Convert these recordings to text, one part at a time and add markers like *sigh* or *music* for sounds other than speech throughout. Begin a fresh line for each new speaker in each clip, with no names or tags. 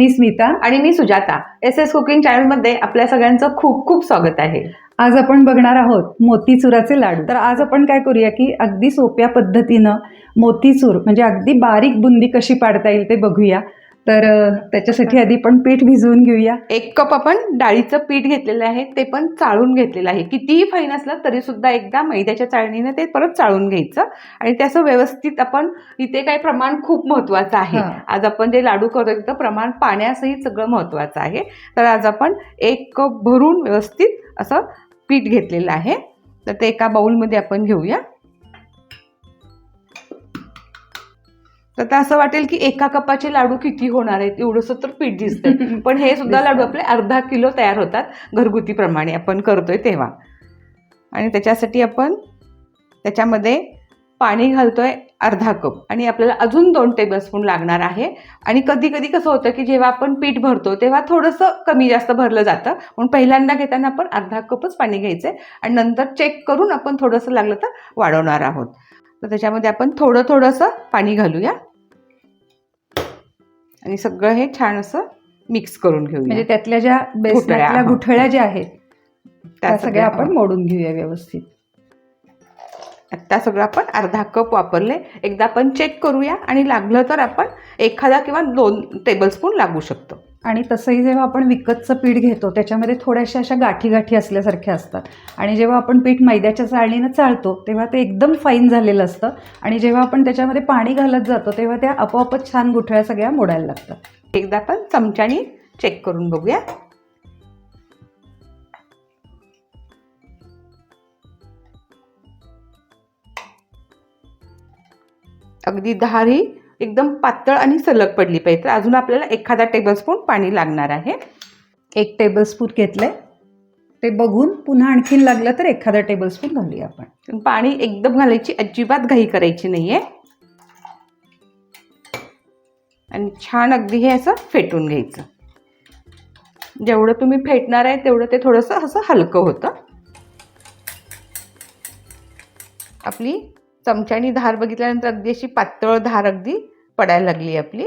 मी स्मिता
आणि मी Sujata. S S cooking चॅनलमध्ये आपल्या सगळ्यांचं खूप खूप स्वागत आहे.
आज आपण बघणार आहोत मोतीचुराचे लाडू. तर आज आपण काय करूया की अगदी सोप्या पद्धतीनं मोतीचूर म्हणजे अगदी बारीक बुंदी कशी पाडता येईल ते बघूया. तर त्याच्यासाठी आधी आपण पीठ भिजवून घेऊया.
एक कप आपण डाळीचं पीठ घेतलेलं आहे ते पण चाळून घेतलेलं आहे. कितीही फाईन असलं तरी सुद्धा एकदा मैद्याच्या चाळणीने ते परत चाळून घ्यायचं. आणि त्याचं व्यवस्थित आपण इथे काही प्रमाण खूप महत्वाचं आहे. आज आपण जे लाडू करतो तिथं प्रमाण पाण्यासही सगळं महत्वाचं आहे. तर आज आपण एक कप भरून व्यवस्थित असं पीठ घेतलेलं आहे. तर ते एका बाउलमध्ये आपण घेऊया. तर ते असं वाटेल की एका कपाचे लाडू किती होणार आहेत एवढंसं तर पीठ दिसतंय. *laughs* पण हे सुद्धा लाडू आपले अर्धा किलो तयार होतात घरगुती प्रमाणे आपण करतोय तेव्हा. आणि त्याच्यासाठी आपण त्याच्यामध्ये पाणी घालतोय अर्धा कप. आणि आपल्याला अजून दोन टेबलस्पून लागणार आहे. आणि कधी कधी कसं होतं की जेव्हा आपण पीठ भरतो तेव्हा थोडंसं कमी जास्त भरलं जातं. म्हणून पहिल्यांदा घेताना आपण अर्धा कपच पाणी घ्यायचं आहे आणि नंतर चेक करून आपण थोडंसं लागलं तर वाढवणार आहोत. तर त्याच्यामध्ये आपण थोडं थोडंसं पाणी घालूया. आणि सगळं हे छान असं मिक्स करून घेऊया.
म्हणजे त्यातल्या ज्या बेसनातल्या
गुठळ्या,
ज्या आहेत त्या सगळ्या आपण. मोडून घेऊया व्यवस्थित.
आता सगळं आपण अर्धा कप वापरले. एकदा आपण चेक करूया आणि लागलं तर आपण एखादा किंवा दोन टेबलस्पून लागू शकतो.
आणि तसंही जेव्हा आपण विकतचं पीठ घेतो त्याच्यामध्ये थोड्याशा अशा गाठी गाठी असल्यासारख्या असतात. आणि जेव्हा आपण पीठ मैद्याच्या चाळणीनं चाळतो तेव्हा ते एकदम फाईन झालेलं असतं. आणि जेव्हा आपण त्याच्यामध्ये पाणी घालत जातो तेव्हा त्या आपोआपच छान गुठळ्या सगळ्या मोडायला लागतात.
एकदा आपण चमच्यानी चेक करून बघूया. अगदी धार एकदम पातळ आणि सलग पडली पाहिजे. तर अजून आपल्याला एखादा टेबलस्पून पाणी लागणार आहे.
एक टेबलस्पून घेतलंय. ते बघून पुन्हा आणखीन लागलं तर एखादा टेबलस्पून घालूया आपण.
पण पाणी एकदम घालायची अजिबात घाई करायची नाहीये. आणि छान अगदी हे असं फेटून घ्यायचं. जेवढं तुम्ही फेटणार आहे तेवढं ते थोडंसं असं हलकं होतं. आपली चमच्यानी धार बघितल्यानंतर अगदी अशी पातळ धार अगदी पडायला लागली आपली.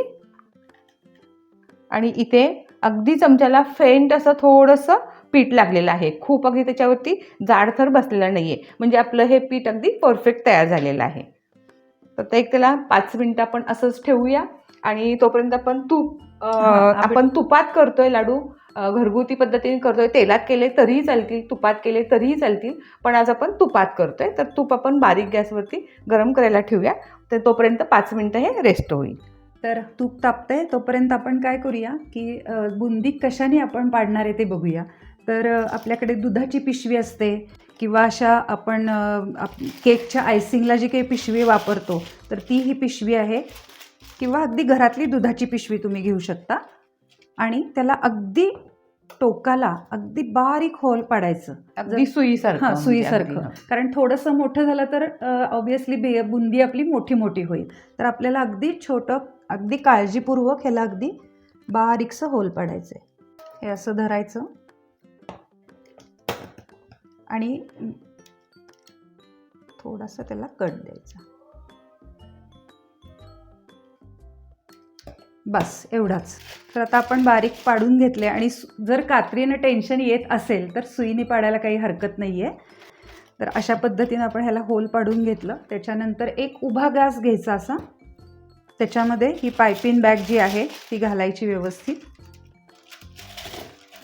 आणि इथे अगदी चमच्याला फेंट असं थोडंसं पीठ लागलेलं आहे. खूप अगदी त्याच्यावरती जाडथर बसलेला नाही आहे म्हणजे आपलं हे पीठ अगदी परफेक्ट तयार झालेलं आहे. तर ते एक त्याला पाच मिनटं आपण असंच ठेवूया. आणि तोपर्यंत आपण तूप
आपण-
तुपात करतोय लाडू. घरगुती पद्धतीने करतोय तेलात केले तरीही चालतील तुपात केले तरीही चालतील पण आज आपण तुपात करतोय. तर तूप आपण बारीक गॅसवरती गरम करायला ठेवूया. तर तोपर्यंत पाच मिनटं हे रेस्ट होईल.
तर तूप तापतंय तोपर्यंत आपण काय करूया की बुंदी कशाने आपण पाडणार आहे ते बघूया. तर आपल्याकडे दुधाची पिशवी असते किंवा अशा आपण आप- केकच्या आयसिंगला जी काही पिशवी वापरतो तर ती ही पिशवी आहे. किंवा अगदी घरातली दुधाची पिशवी तुम्ही घेऊ शकता. आणि त्याला अगदी टोकाला अगदी बारीक होल पाडायचं.
अगदी सुईसारखं
हां
म्हणजे
सुईसारखं. कारण थोडंसं मोठं झालं तर ऑब्विसली बे बुंदी आपली मोठी मोठी होईल. तर आपल्याला अगदी छोटं अगदी काळजीपूर्वक ह्याला अगदी बारीकसं होल पाडायचं आहे हे असं धरायचं. आणि थोडासा त्याला कट द्यायचा. बस एवढाच. तर आता आपण बारीक पाडून घेतले आणि सु- जर कात्रीनं टेन्शन येत असेल तर सुईने पाडायला काही हरकत नाही आहे तर अशा पद्धतीनं आपण ह्याला होल पाडून घेतलं. त्याच्यानंतर एक उभा घास घ्यायचा असा. त्याच्यामध्ये ही पायपिन बॅग जी आहे ती घालायची व्यवस्थित.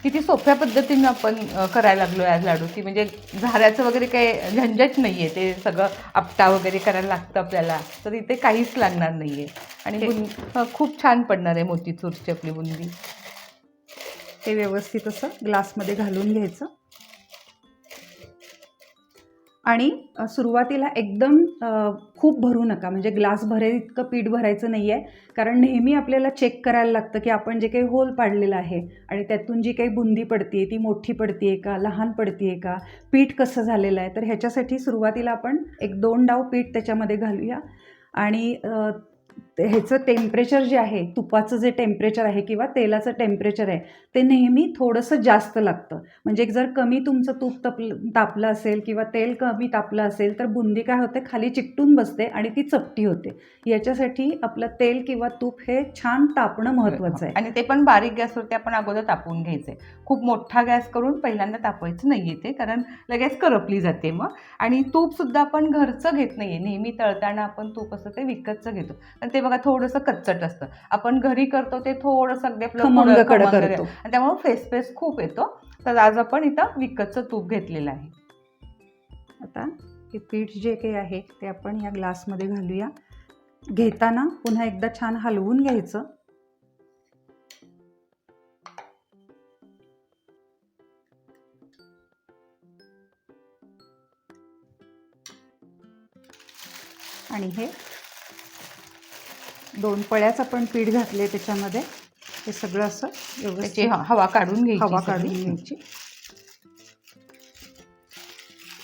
किती सोप्या पद्धतीनं आपण करायला लागलो आज लाडू की म्हणजे झाऱ्याचं वगैरे काही झंझट नाही आहे ते सगळं आपटा वगैरे करायला लागतं आपल्याला तर इथे काहीच लागणार नाही आहे आणि खूप छान पडणार आहे मोतीचूरची आपली बुंदी.
ते व्यवस्थित असं ग्लासमध्ये घालून घ्यायचं. आणि सुरुवातीला एकदम खूप भरू नका म्हणजे ग्लास भरेल इतकं पीठ भरायचं नाही आहे कारण नेहमी आपल्याला चेक करायला लागतं की आपण जे काही होल पाडलेलं आहे आणि त्यातून जी काही बुंदी पडते ती मोठी पडते का लहान पडते का पीठ कसं झालेलं आहे तर ह्याच्यासाठी सुरुवातीला आपण एक दोन डाव पीठ त्याच्यामध्ये घालूया. आणि ते- ह्याचं टेम्परेचर जे आहे तुपाचं जे टेम्परेचर आहे किंवा तेलाचं टेम्परेचर आहे ते नेहमी थोडंसं जास्त लागतं. म्हणजे जर कमी तुमचं तूप तपलं तापलं असेल किंवा तेल कमी तापलं असेल तर बुंदी काय होते? खाली चिकटून बसते आणि ती चपटी होते. याच्यासाठी आपलं तेल किंवा तूप हे छान तापणं महत्त्वाचं आहे.
आणि ते पण बारीक गॅसवरती आपण अगोदर तापवून घ्यायचे. खूप मोठा गॅस करून पहिल्यांदा तापवायचं नाहीये ते कारण लगेच करपली जाते मग. आणि तूप सुद्धा आपण घरचं घेत नाहीये. नेहमी तळताना आपण तूप असं ते विकतचं घेतो. पण ते बघा थोडंसं कच्चट असतं. आपण घरी करतो ते थोडंसं अगदी आपलं
करतो.
त्यामुळे फेस फेस खूप येतो. तर आज आपण इथं विकतचं तूप घेतलेलं आहे.
आता हे पीठ जे काही आहे ते आपण या ग्लासमध्ये घालूया. घेताना पुन्हा एकदा छान हलवून घ्यायचं. आणि हे दोन पळ्याच आपण पीठ घातले त्याच्यामध्ये. हे सगळं असं व्यवस्थित
हवा काढून घ्यायची
हवा. काढून घ्यायची.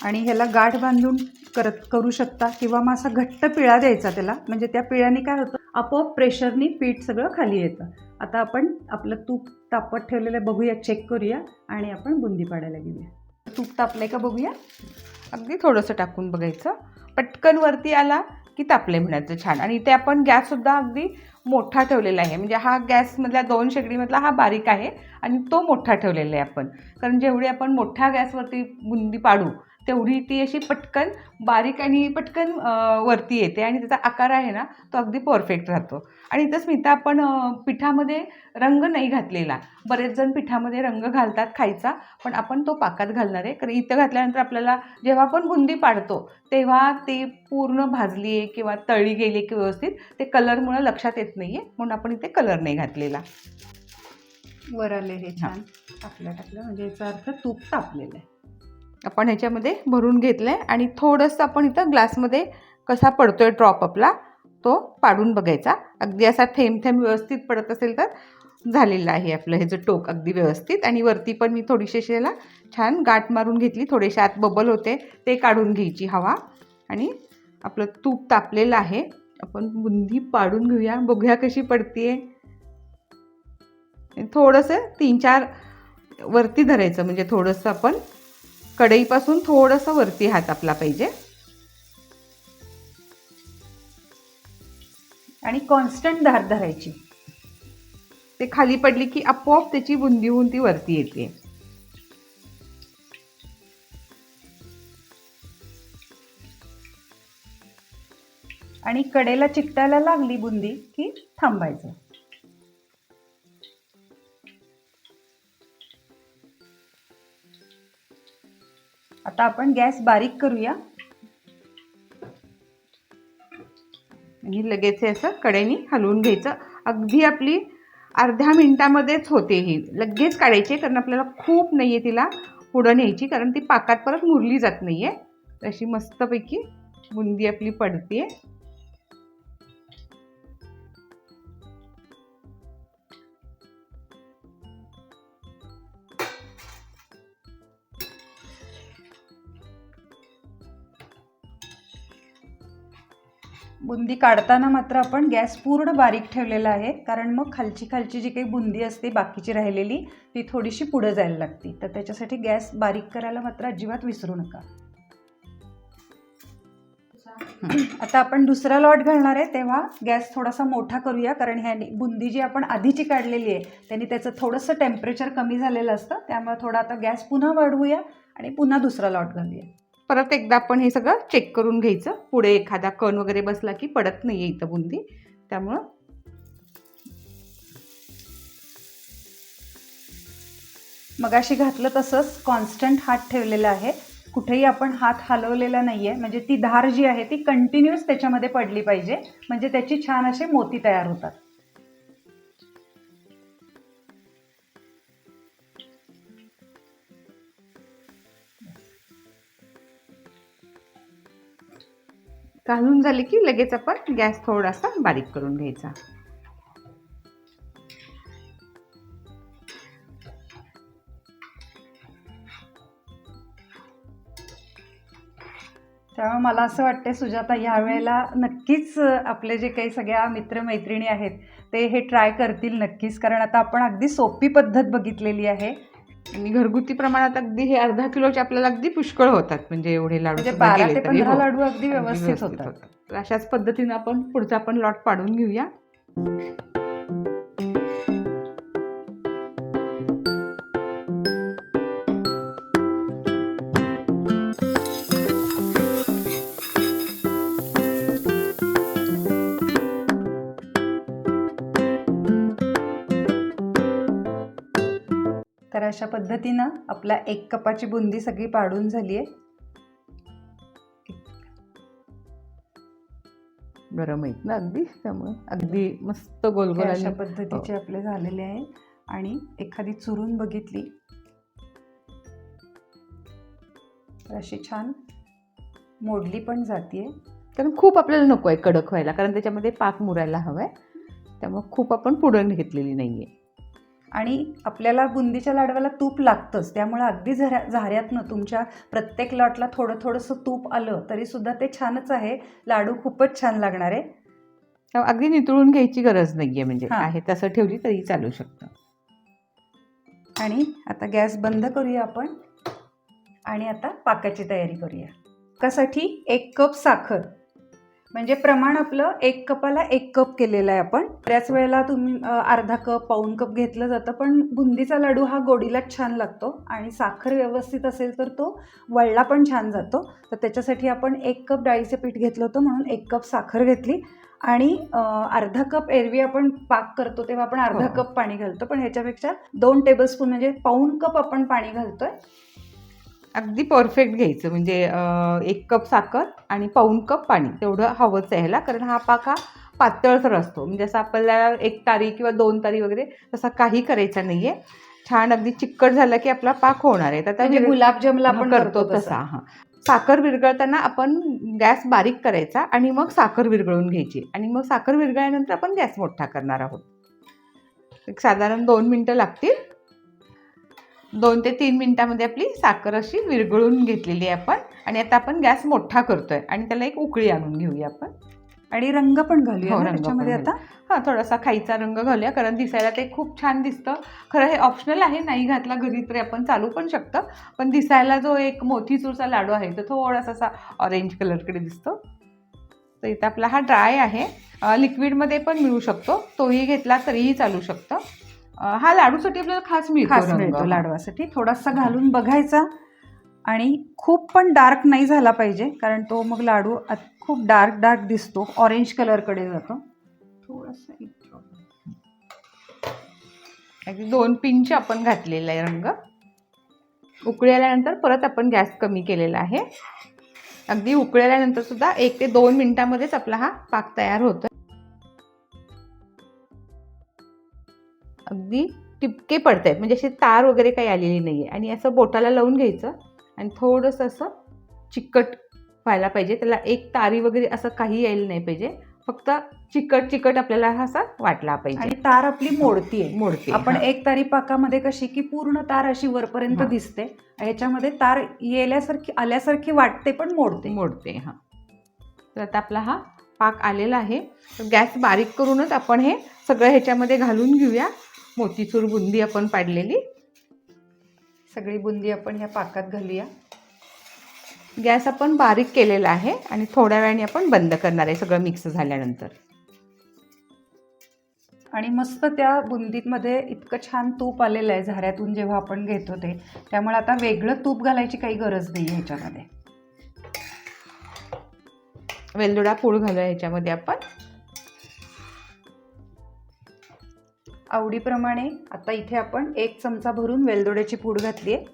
आणि ह्याला गाठ बांधून करत करू शकता किंवा मग असा घट्ट पिळा द्यायचा त्याला. म्हणजे त्या पिळ्याने काय होतं आपोआप प्रेशरनी पीठ सगळं खाली येतं. आता आपण आपलं तूप तापत ठेवलेलं बघूया चेक करूया आणि आपण बुंदी पाडायला घेऊया
तूप तापलंय का बघूया? अगदी थोडंसं टाकून बघायचं. पटकन वरती आला की तापले म्हणायचं छान. आणि इथे आपण गॅससुद्धा अगदी मोठा ठेवलेला आहे. म्हणजे हा गॅसमधल्या दोन शेगडीमधला हा बारीक आहे आणि तो मोठा ठेवलेला आहे आपण. कारण जेवढी आपण मोठ्या गॅसवरती बुंदी पाडू तेवढी ती अशी पटकन बारीक आणि पटकन वरती येते आणि त्याचा आकार आहे ना तो अगदी परफेक्ट राहतो. आणि इथं स्मिता आपण पिठामध्ये रंग नाही घातलेला. बरेच जण पिठामध्ये रंग घालतात खायचा पण आपण तो पाकात घालणार आहे. कारण इथं घातल्यानंतर आपल्याला जेव्हा आपण बुंदी पाडतो तेव्हा ते पूर्ण भाजली आहे किंवा तळी गेली की व्यवस्थित ते कलरमुळं लक्षात येत नाही आहे म्हणून आपण इथे कलर नाही घातलेला.
वर आले हे. छान. टाकलं टाकलं. म्हणजे याचा अर्थ तूप तापलेलं आहे.
आपण ह्याच्यामध्ये भरून घेतलं आहे आणि थोडंसं आपण इथं ग्लासमध्ये कसा पडतो ड्रॉप आपला तो पाडून बघायचा. अगदी असा थेंब थेंब व्यवस्थित पडत असेल तर झालेलं आहे आपलं ह्याचं टोक अगदी व्यवस्थित. आणि वरती पण मी थोडीशी शेला याला छान गाठ मारून घेतली. थोडेसे आत बबल होते ते काढून घ्यायची हवा. आणि आपलं तूप तापलेलं आहे. आपण बुंदी पाडून घेऊया. बघूया कशी पडतीये. थोडंसं तीन चार वरती धरायचं. म्हणजे थोडंसं आपण कढईपासून थोडंसं वरती हात आपला पाहिजे.
आणि कॉन्स्टंट धार धरायची.
ते खाली पडली की आपोआप त्याची बुंदी होऊन ती वरती येते.
आणि कडेला चिकटायला लागली बुंदी की थांबायचं. आता आपण गॅस बारीक करूया.
आणि लगेच असं कडेनी हलवून घ्यायचं. अगदी आपली अर्ध्या मिनिटामध्येच होते ही. लगेच काढायची कारण आपल्याला खूप नाही आहे तिला पुढं न्यायची कारण ती पाकात परत मुरली जात नाही आहे अशी मस्तपैकी बुंदी आपली पडते
बुंदी काढताना मात्र आपण गॅस पूर्ण बारीक ठेवलेला आहे. कारण मग खालची खालची जी काही बुंदी असते बाकीची राहिलेली ती थोडीशी पुढं जायला लागते. तर त्याच्यासाठी गॅस बारीक करायला मात्र अजिबात विसरू नका. आता आपण दुसरा लॉट घालणार आहे. तेव्हा गॅस थोडासा मोठा करूया. कारण ह्या बुंदी जी आपण आधीची काढलेली आहे त्यांनी त्याचं थोडंसं टेम्परेचर कमी झालेलं असतं. त्यामुळे थोडा आता गॅस पुन्हा वाढवूया आणि पुन्हा दुसरा लॉट घालूया.
परत एकदा आपण हे सगळं चेक करून घ्यायचं. पुढे एखादा कण वगैरे बसला की पडत नाही आहे इथं बुंदी. त्यामुळं
मगाशी घातलं तसंच कॉन्स्टंट हात ठेवलेला आहे. कुठेही आपण हात हलवलेला नाही आहे म्हणजे ती धार जी आहे ती कंटिन्युअस त्याच्यामध्ये पडली पाहिजे. म्हणजे त्याची छान असे मोती तयार होतात.
घालून झाली की लगेच आपण गॅस थोडासा बारीक करून घ्यायचा.
त्यामुळे मला असं वाटतं सुजाता ह्या वेळेला नक्कीच आपले जे काही सगळ्या मित्रमैत्रिणी आहेत ते हे ट्राय करतील नक्कीच. कारण आता आपण अगदी सोपी पद्धत बघितलेली आहे.
आणि घरगुती प्रमाणात अगदी हे अर्धा किलोचे आपल्याला अगदी पुष्कळ होतात. म्हणजे एवढे लाडू
म्हणजे
हो.
लाडू अगदी व्यवस्थित होतात.
अशाच पद्धतीने आपण पुढचा पण लॉट पाडून घेऊया.
अशा पद्धतीनं आपला एक कपाची बुंदी सगळी पाडून झाली आहे
गरम आहेत ना अगदी? त्यामुळे अगदी मस्त गोल गोल
अशा पद्धतीचे
हो.
आपले झालेले आहे. आणि एखादी चुरून बघितली. अशी छान मोडली पण जाते
कारण खूप आपल्याला नको आहे कडक व्हायला कारण त्याच्यामध्ये पाक मुरायला हवा आहे त्यामुळे खूप आपण पुढं घेतलेली नाही आहे
आणि आपल्याला बुंदीच्या लाडवाला तूप लागतंच. त्यामुळे अगदी झऱ्या झाऱ्यातनं तुमच्या प्रत्येक लॉटला थोडं थोडंसं तूप आलं तरीसुद्धा ते छानच आहे. लाडू खूपच छान लागणार आहे.
अगदी नितळून घ्यायची गरज नाही आहे म्हणजे.
हां.
आहे तसं ठेवली तरी चालू शकतं.
आणि आता गॅस बंद करूया आपण. आणि आता पाकाची तयारी करूया. पाकासाठी एक कप साखर. म्हणजे प्रमाण आपलं एक कपाला एक कप केलेलं आहे आपण. बऱ्याच वेळेला तुम्ही अर्धा कप पाऊण कप घेतलं जातं पण बुंदीचा लाडू हा गोडीलाच छान लागतो आणि साखर व्यवस्थित असेल तर तो वळला पण छान जातो. तर त्याच्यासाठी आपण एक कप डाळीचं पीठ घेतलं होतं म्हणून एक कप साखर घेतली आणि अर्धा कप एरवी आपण पाक करतो तेव्हा आपण अर्धा
हो.
कप पाणी घालतो. पण ह्याच्यापेक्षा दोन टेबलस्पून म्हणजे पाऊण कप आपण पाणी घालतोय.
अगदी परफेक्ट घ्यायचं. म्हणजे एक कप साखर आणि पाऊण कप पाणी. तेवढं हवंच आहे ह्याला कारण हा पाक हा पातळसर असतो. म्हणजे असं आपल्याला एक तारी किंवा दोन तारी वगैरे तसा काही करायचा नाहीये. छान अगदी चिकट झाला की आपला पाक होणार आहे. तर
म्हणजे गुलाबजामला आपण
करतो
तसा.
हा. साखर विरघळताना आपण गॅस बारीक करायचा आणि मग साखर विरघळून घ्यायची. आणि मग साखर विरघळल्यानंतर आपण गॅस मोठा करणार आहोत. एक साधारण दोन मिनटं लागतील. दोन ते तीन मिनिटामध्ये आपली साखर अशी विरघळून घेतलेली आहे आपण. आणि आता आपण गॅस मोठा करतोय. आणि त्याला एक उकळी आणून घेऊया आपण.
आणि रंग पण घालूया
हो,
त्याच्यामध्ये
पण
आता?
हा थोडासा खाईचा रंग घालूया कारण दिसायला ते खूप छान दिसतं. खरं हे ऑप्शनल आहे नाही घातला घरी तरी आपण चालू पण शकतं. पण दिसायला जो एक मोतीचूरचा लाडू आहे तो थोडासा असा ऑरेंज कलरकडे दिसतो. तर इथं आपला हा ड्राय आहे. लिक्विडमध्ये पण मिळू शकतो. तोही घेतला तरीही चालू शकतं. हा लाडूसाठी आपल्याला खास मिळतो
खास
रंग.
मिळतो लाडवासाठी. थोडासा घालून बघायचा. आणि खूप पण डार्क नाही झाला पाहिजे कारण तो मग लाडू खूप डार्क डार्क दिसतो. ऑरेंज कलरकडे जातो. थोडासा इथं.
अगदी दोन पिंच आपण घातलेला आहे रंग. उकळी आल्यानंतर परत आपण गॅस कमी केलेला आहे. अगदी उकळी आल्यानंतर सुद्धा एक ते दोन मिनिटामध्येच आपला हा पाक तयार होतो. अगदी टिपके पडत आहेत म्हणजे अशी तार वगैरे काही आलेली नाही आहे आणि असं बोटाला लावून घ्यायचं आणि थोडंसं असं चिकट व्हायला पाहिजे. त्याला एक तारी वगैरे असं काही यायला नाही पाहिजे. फक्त चिकट चिकट आपल्याला हा असा वाटला पाहिजे.
आणि तार आपली मोडतीये.
मोडते
आपण. एक तारी पाकामध्ये कशी की पूर्ण तार अशी वरपर्यंत. दिसते. ह्याच्यामध्ये तार येल्यासारखी आल्यासारखी वाटते पण मोडते.
मोडते हां. तर आता आपला हा पाक आलेला आहे. तर गॅस बारीक करूनच आपण हे सगळं ह्याच्यामध्ये घालून घेऊया. मोतीचूर बुंदी आपण पाडलेली.
सगळी बुंदी आपण ह्या पाकात घालूया.
गॅस आपण बारीक केलेला आहे आणि थोड्या वेळाने आपण बंद करणार आहे सगळं मिक्स झाल्यानंतर.
आणि मस्त त्या बुंदीमध्ये इतकं छान तूप आलेलं आहे झाऱ्यातून जेव्हा आपण घेतो ते. त्यामुळे आता वेगळं तूप घालायची काही गरज नाही ह्याच्यामध्ये.
वेलदोडा पूळ घालूया ह्याच्यामध्ये आपण.
आवडीप्रमाणे आता इथे आपण एक चमचा भरून वेलदोड्याची पूड घातली आहे.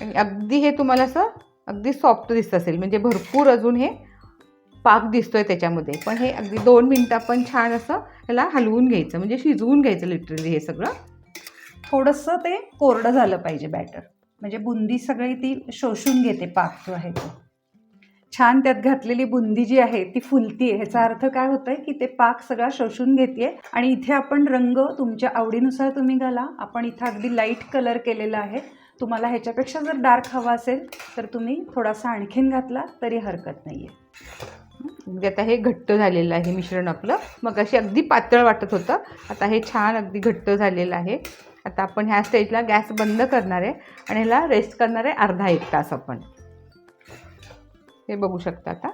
आणि अगदी हे तुम्हाला असं अगदी सॉफ्ट दिसत असेल. म्हणजे भरपूर अजून हे पाक दिसतोय त्याच्यामध्ये. पण हे अगदी दोन मिनटं आपण छान असं ह्याला हलवून घ्यायचं. म्हणजे शिजवून घ्यायचं लिटरली हे सगळं.
थोडंसं ते कोरडं झालं पाहिजे बॅटर म्हणजे बुंदी सगळी ती शोषून घेते पाक जो आहे तो. छान त्यात घातलेली बुंदी जी आहे ती फुलतीये. ह्याचा अर्थ काय होतंय की ते पाक सगळा शोषून घेते आणि इथे आपण रंग तुमच्या आवडीनुसार तुम्ही घाला. आपण इथं अगदी लाइट कलर केलेला आहे. तुम्हाला ह्याच्यापेक्षा जर डार्क हवा असेल तर तुम्ही थोडासा आणखीन घातला तरी हरकत नाही आहे
म्हणजे आता हे घट्ट झालेलं आहे मिश्रण आपलं. मग अशी अगदी पातळ वाटत होतं. आता हे छान अगदी घट्ट झालेलं आहे. आता आपण ह्या स्टेजला गॅस बंद करणार आहे आणि ह्याला रेस्ट करणार आहे अर्धा एक तास आपण. हे बघू शकता आता.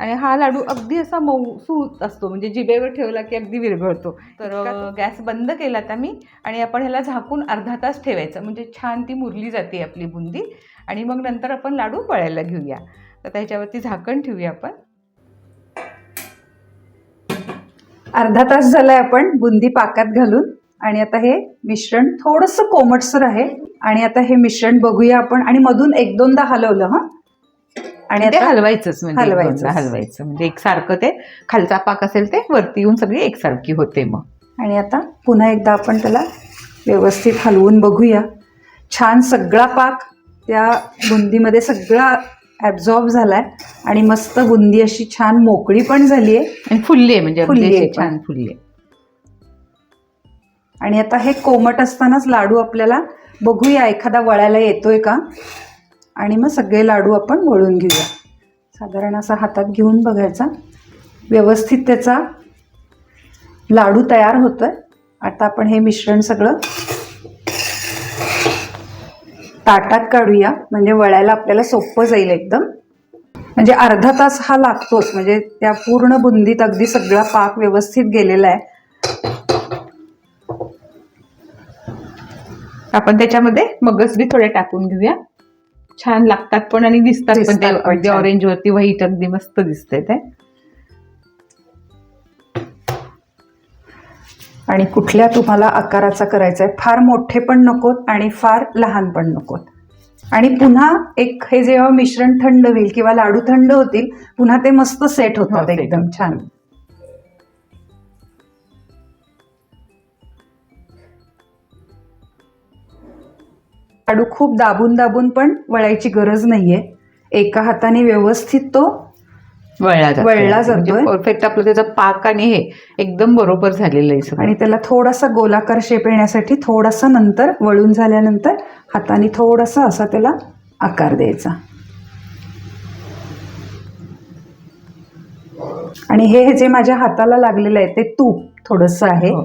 आणि हा लाडू अगदी असा मऊसूत असतो म्हणजे जिभेवर ठेवला की अगदी विरघळतो. तर गॅस बंद केला आता मी आणि आपण ह्याला झाकून अर्धा तास ठेवायचं म्हणजे छान ती मुरली जाते आपली बुंदी. आणि मग नंतर आपण लाडू वळायला घेऊया. तर त्याच्यावरती झाकण ठेवूया आपण.
अर्धा तास झालाय आपण बुंदी पाकात घालून. आणि आता हे मिश्रण थोडंसं कोमटसर आहे. आणि आता हे मिश्रण बघूया आपण. आणि मधून एक दोनदा हलवलं हा? आणि
ते हलवायचंच म्हणजे. दोनदा हलवायचं. म्हणजे एकसारखं ते खालचा पाक असेल ते वरती येऊन सगळी एकसारखी होते मग.
आणि आता पुन्हा एकदा आपण त्याला व्यवस्थित हलवून बघूया. छान सगळा पाक त्या बुंदीमध्ये सगळा ॲब्झॉर्ब झालाय आणि मस्त बुंदी अशी छान मोकळी पण झाली आहे
आणि फुलले म्हणजे अगदी
फुलली आहे
छान फुलले
आणि आता हे कोमट असतानाच लाडू आपल्याला बघूया एखादा वळायला येतोय का? आणि मग सगळे लाडू आपण वळून घेऊया. साधारण असा हातात घेऊन बघायचा. व्यवस्थित त्याचा लाडू तयार होतोय. आता आपण हे मिश्रण सगळं ताटात काढूया. म्हणजे वळायला आपल्याला सोपं जाईल एकदम. म्हणजे अर्धा तास हा लागतोच. म्हणजे त्या पूर्ण बुंदीत अगदी सगळा पाक व्यवस्थित गेलेला आहे.
आपण त्याच्यामध्ये मगज बी थोडे टाकून घेऊया. छान लागतात पण आणि दिसतात पण ते अगदी. ऑरेंज वरती व्हाईट अगदी मस्त दिसते ते.
आणि कुठल्या तुम्हाला आकाराचा करायचा आहे फार मोठे पण नकोत आणि फार लहान पण नकोत. आणि पुन्हा एक हे जेव्हा मिश्रण थंड होईल किंवा लाडू थंड होतील पुन्हा ते मस्त सेट होतात एकदम छान. लाडू खूप दाबून दाबून पण वळायची गरज नाहीये. एका हाताने व्यवस्थित तो
वळला जातो
वळला जातोय.
परफेक्ट आपलं त्याचं पाक आणि हे एकदम बरोबर झालेलं आहे सगळं.
आणि त्याला थोडासा गोलाकार शेप येण्यासाठी थोडासा नंतर वळून झाल्यानंतर हाताने थोडासा असा त्याला आकार द्यायचा. आणि हे जे माझ्या हाताला लागलेलं आहे ते तूप थोडंसं आहे.
हो.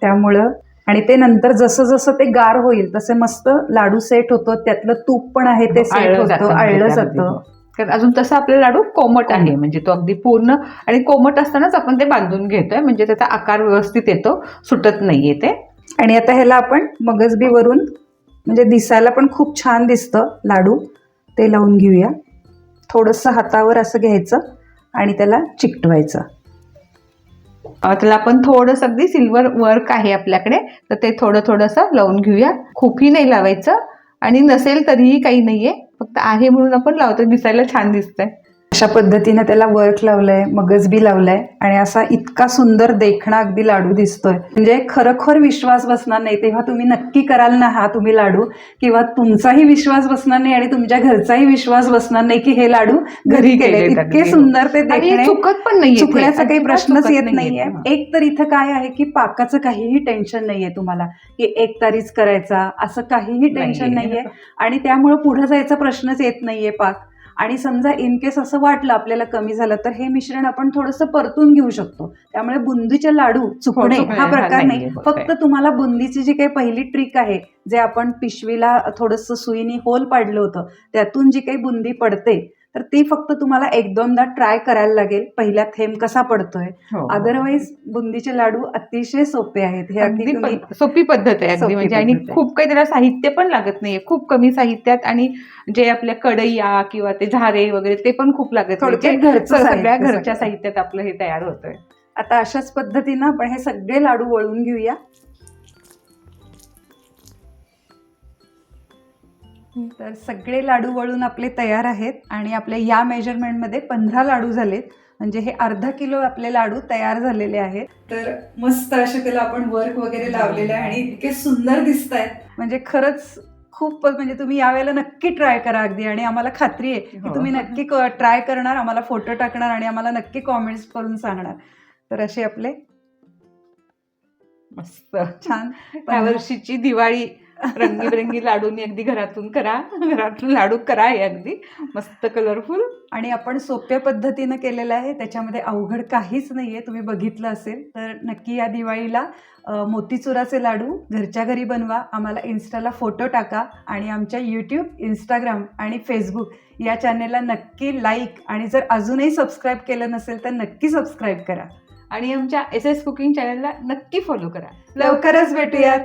त्यामुळं आणि ते नंतर जसं जसं ते गार होईल तसे मस्त लाडू सेट होतो. त्यातलं तूप पण आहे ते सेट होतं
म्हणजे
आळलं
त्यामध्ये.
जातं.
कारण अजून तसं आपला लाडू कोमट आहे म्हणजे तो अगदी पूर्ण आणि कोमट असतानाच आपण ते बांधून घेतोय म्हणजे त्याचा आकार व्यवस्थित येतो सुटत नाहीये ते.
आणि आता ह्याला आपण मगजबी वरून म्हणजे दिसायला पण खूप छान दिसतं लाडू. ते लावून घेऊया. थोडंसं हातावर असं घ्यायचं आणि त्याला चिकटवायचं.
त्याला आपण थोडंसं अगदी सिल्वर वर्क आहे आपल्याकडे. तर ते थोडं थोडंसं लावून घेऊया. खूपही नाही लावायचं. आणि नसेल तरीही काही नाहीये. फक्त आहे म्हणून आपण लावतो दिसायला छान दिसतंय.
अशा पद्धतीनं त्याला वर्क लावलंय मगजबी लावलाय आणि असा इतका सुंदर देखणा अगदी लाडू दिसतोय म्हणजे खरोखर विश्वास बसणार नाही तेव्हा तुम्ही नक्की कराल ना हा तुम्ही लाडू किंवा तुमचाही विश्वास बसणार नाही आणि तुमच्या घरचाही विश्वास बसणार नाही की हे लाडू घरी केले
केलेत
इतके. सुंदर ते देखणे
चुकत पण नाहीये ते.
चुकण्याचा काही प्रश्नच येत नाहीये. एक तर इथं काय आहे की पाकाचं काहीही टेन्शन नाहीये तुम्हाला की एक तारीच करायचा असं काहीही टेन्शन.
नाहीये
आणि त्यामुळे पुढे जायचा प्रश्नच येत नाहीये पाक आणि समजा इन केस असं वाटलं आपल्याला कमी झालं तर हे मिश्रण आपण थोडंसं परतून घेऊ शकतो. त्यामुळे बुंदीचे लाडू चुकणे हा प्रकार नाही. फक्त तुम्हाला बुंदीची जी काही पहिली ट्रिक आहे जे आपण पिशवीला थोडंसं सुईनी होल पाडलं होतं त्यातून जी काही बुंदी पडते तर ती फक्त तुम्हाला एक दोनदा ट्राय करायला लागेल पहिला थेंब कसा पडतोय
हो.
अदरवाईज बुंदीचे लाडू अतिशय सोपे आहेत हे अगदी
सोपी पद्धत आहे अगदी म्हणजे आणि. खूप काही त्याला साहित्य पण लागत नाहीये खूप कमी साहित्यात आणि जे आपल्या कढईया किंवा ते झारे वगैरे ते पण खूप लागत नाही.
थोडक्यात
जे
घरचं
सगळ्या घरच्या. साहित्यात आपलं हे तयार होतंय
आता अशाच पद्धतीनं आपण हे सगळे लाडू वळून घेऊया तर सगळे लाडू वळून आपले तयार आहेत आणि आपल्या या मेजरमेंटमध्ये पंधरा लाडू झालेत. म्हणजे हे अर्धा किलो आपले लाडू तयार झालेले आहेत. तर मस्त असे त्याला आपण वर्क वगैरे लावलेले आहे आणि इतके सुंदर दिसत आहेत म्हणजे खरंच खूप म्हणजे तुम्ही यावेळेला नक्की ट्राय करा अगदी. आणि आम्हाला खात्री आहे की
हो.
तुम्ही नक्की ट्राय करणार आम्हाला फोटो टाकणार आणि आम्हाला नक्की कॉमेंट्स करून सांगणार. तर असे आपले
मस्त.
छान
या वर्षीची दिवाळी रंगीबेरंगी लाडूनी अगदी घरातून करा घरातून लाडू करा हे अगदी. मस्त कलरफुल
आणि आपण सोप्या पद्धतीनं केलेलं आहे त्याच्यामध्ये अवघड काहीच नाही आहे तुम्ही बघितलं असेल तर नक्की या दिवाळीला मोतीचुराचे लाडू घरच्या घरी बनवा आम्हाला इन्स्टाला फोटो टाका आणि आमच्या यूट्यूब इंस्टाग्राम आणि फेसबुक या चॅनेलला नक्की लाईक आणि जर अजूनही सबस्क्राईब केलं नसेल तर नक्की सबस्क्राईब करा.
आणि आमच्या एस एस कुकिंग चॅनलला नक्की फॉलो करा.
लवकरच भेटूयात.